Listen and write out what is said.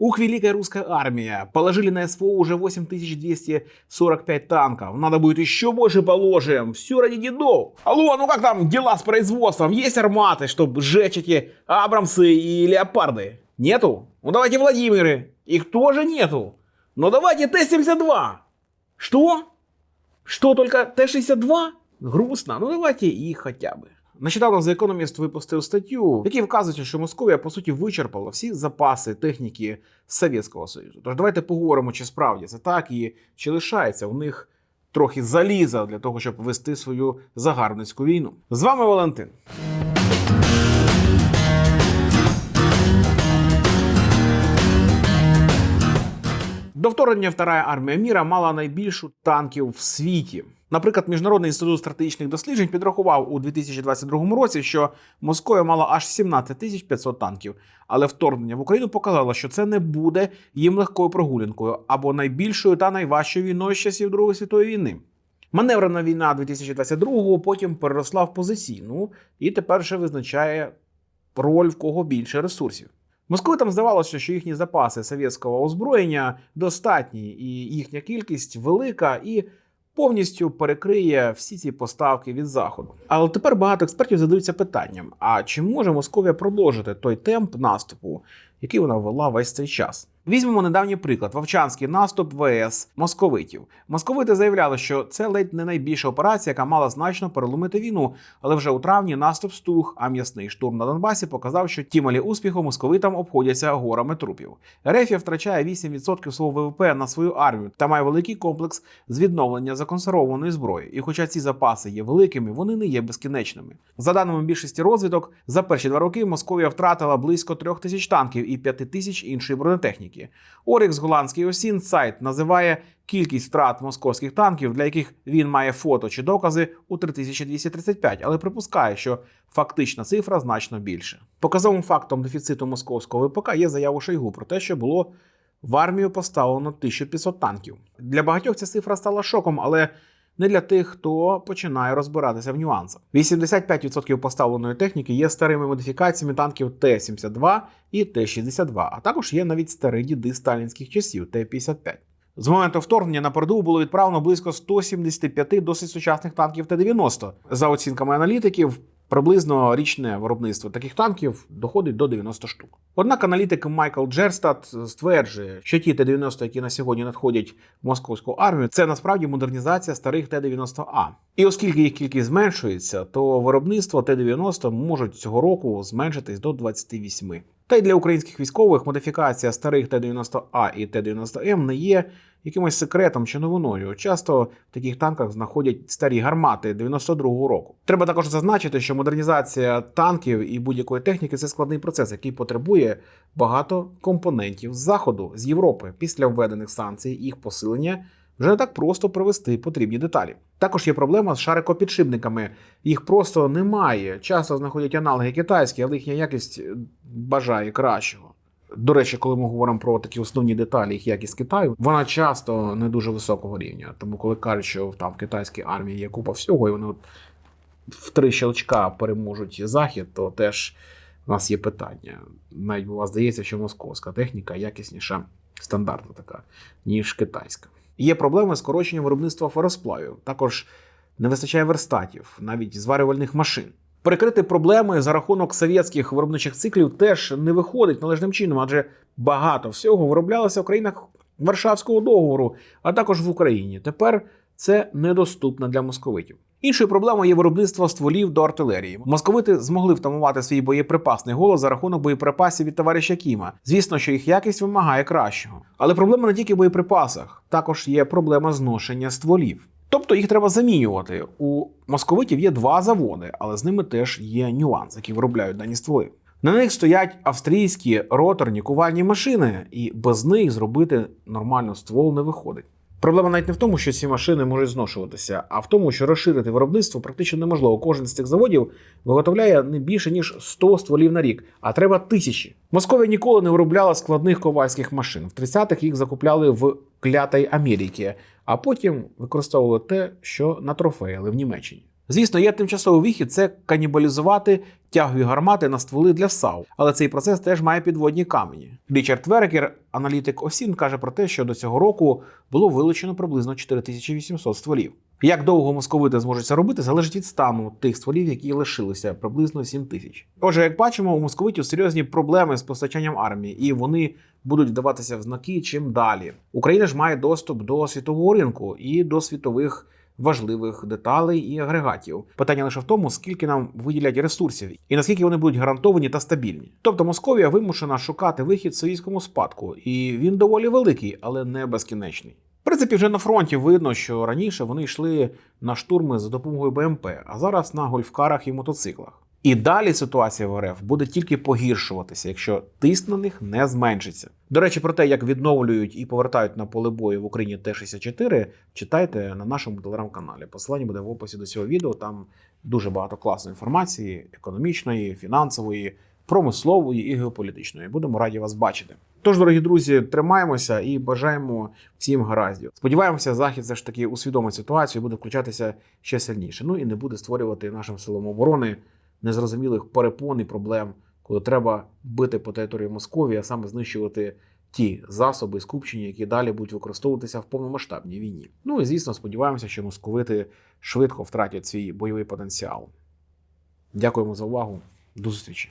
Ух, великая русская армия. Положили на СВО уже 8245 танков. Надо будет еще больше положим. Все ради дедов. Алло, ну как там дела с производством? Есть арматы, чтобы сжечь эти Абрамсы и Леопарды? Нету? Ну давайте Владимиры. Их тоже нету. Но давайте Т-72. Что? Что, только Т-62? Грустно. Ну давайте их хотя бы. Нещодавно The Economist випустив статтю, в якій вказується, що Московія по суті вичерпала всі запаси техніки Совєтського Союзу. Тож давайте поговоримо, чи справді це так і чи лишається у них трохи заліза для того, щоб вести свою загарбницьку війну. З вами Валентин. До вторгнення Вторая армія міра мала найбільшу танків в світі. Наприклад, Міжнародний інститут стратегічних досліджень підрахував у 2022 році, що Московія мала аж 17 тисяч 500 танків. Але вторгнення в Україну показало, що це не буде їм легкою прогулянкою або найбільшою та найважчою війною з часів Другої світової війни. Маневрена війна 2022-го потім переросла в позиційну і тепер ще визначає роль в кого більше ресурсів. Московитам здавалося, що їхні запаси совєтського озброєння достатні, і їхня кількість велика і повністю перекриє всі ці поставки від заходу. Але тепер багато експертів задаються питанням: а чи може Московія продовжити той темп наступу, який вона вела весь цей час? Візьмемо недавній приклад: Вовчанський наступ ВС московитів. Московити заявляли, що це ледь не найбільша операція, яка мала значно переломити війну. Але вже у травні наступ стух, а м'ясний штурм на Донбасі показав, що ті малі успіху московитам обходяться горами трупів. Рефія втрачає 8% свого ВВП на свою армію та має великий комплекс з відновлення законсервованої зброї. І хоча ці запаси є великими, вони не є безкінечними. За даними більшості розвідок, за перші два роки Московія втратила близько трьох тисяч танків і п'яти тисяч іншої бронетехніки. Орікс голландський осін сайт називає кількість втрат московських танків, для яких він має фото чи докази у 3235, але припускає, що фактична цифра значно більше. Показовим фактом дефіциту московського ВПК є заява Шойгу про те, що було в армію поставлено 1500 танків. Для багатьох ця цифра стала шоком, але не для тих, хто починає розбиратися в нюансах. 85% поставленої техніки є старими модифікаціями танків Т-72 і Т-62, а також є навіть старі діди сталінських часів Т-55. З моменту вторгнення на передову було відправлено близько 175 досить сучасних танків Т-90. За оцінками аналітиків, приблизно річне виробництво таких танків доходить до 90 штук. Однак аналітик Майкл Джерстат стверджує, що ті Т-90, які на сьогодні надходять в московську армію, це насправді модернізація старих Т-90А. І оскільки їх кількість зменшується, то виробництво Т-90 можуть цього року зменшитись до 28. Та й для українських військових модифікація старих Т-90А і Т-90М не є якимось секретом чи новиною. Часто в таких танках знаходять старі гармати 92-го року. Треба також зазначити, що модернізація танків і будь-якої техніки це складний процес, який потребує багато компонентів з заходу, з Європи. Після введених санкцій їх посилення вже не так просто провести потрібні деталі. Також є проблема з шарикопідшипниками. Їх просто немає. Часто знаходять аналоги китайські, але їхня якість е, бажає кращого. До речі, коли ми говоримо про такі основні деталі, їх якість Китаю, вона часто не дуже високого рівня. Тому, коли кажуть, що там в китайській армії є купа всього, і вони от в три щелчка переможуть захід, то теж у нас є питання. Навіть у вас здається, що московська техніка якісніша, стандартна така, ніж китайська. Є проблеми з скороченням виробництва феросплавів. Також не вистачає верстатів, навіть зварювальних машин. Перекрити проблеми за рахунок совєтських виробничих циклів теж не виходить належним чином, адже багато всього вироблялося в країнах Варшавського договору, а також в Україні. Тепер це недоступно для московитів. Іншою проблемою є виробництво стволів до артилерії. Московити змогли втамувати свій боєприпасний голос за рахунок боєприпасів від товариша Кіма. Звісно, що їх якість вимагає кращого. Але проблема не тільки в боєприпасах, також є проблема зношення стволів. Тобто їх треба замінювати. У московитів є два заводи, але з ними теж є нюанс, які виробляють дані стволи. На них стоять австрійські роторні кувальні машини, і без них зробити нормально ствол не виходить. Проблема навіть не в тому, що ці машини можуть зношуватися, а в тому, що розширити виробництво практично неможливо. Кожен з цих заводів виготовляє не більше ніж 100 стволів на рік, а треба тисячі. Московія ніколи не виробляла складних ковальських машин. В 30-х їх закупляли в клятій Америці, а потім використовували те, що натрофеяли в Німеччині. Звісно, є тимчасовий вихід це канібалізувати тягові гармати на стволи для САУ, але цей процес теж має підводні камені. Річард Верекер, аналітик ОСІН, каже про те, що до цього року було вилучено приблизно 4800 стволів. Як довго московити зможуть це робити, залежить від стану тих стволів, які лишилися приблизно 7 тисяч. Отже, як бачимо, у московитів серйозні проблеми з постачанням армії, і вони будуть вдаватися в знаки чим далі. Україна ж має доступ до світового ринку і до світових важливих деталей і агрегатів. Питання лише в тому, скільки нам виділять ресурсів і наскільки вони будуть гарантовані та стабільні. Тобто Московія вимушена шукати вихід совійському спадку, і він доволі великий, але не безкінечний. В принципі, вже на фронті видно, що раніше вони йшли на штурми за допомогою БМП, а зараз на гольфкарах і мотоциклах. І далі ситуація в РФ буде тільки погіршуватися, якщо тиск на них не зменшиться. До речі, про те, як відновлюють і повертають на поле бою в Україні Т-64, читайте на нашому телеграм-каналі. Посилання буде в описі до цього відео. Там дуже багато класної інформації: економічної, фінансової, промислової і геополітичної. Будемо раді вас бачити. Тож, дорогі друзі, тримаємося і бажаємо всім гараздів. Сподіваємося, захід все ж таки усвідомить ситуацію, буде включатися ще сильніше. Ну і не буде створювати нашим силам оборони незрозумілих перепон і проблем, коли треба бити по території Московії, а саме знищувати ті засоби скупчення, які далі будуть використовуватися в повномасштабній війні. Ну і звісно, сподіваємося, що московити швидко втратять свій бойовий потенціал. Дякуємо за увагу. До зустрічі.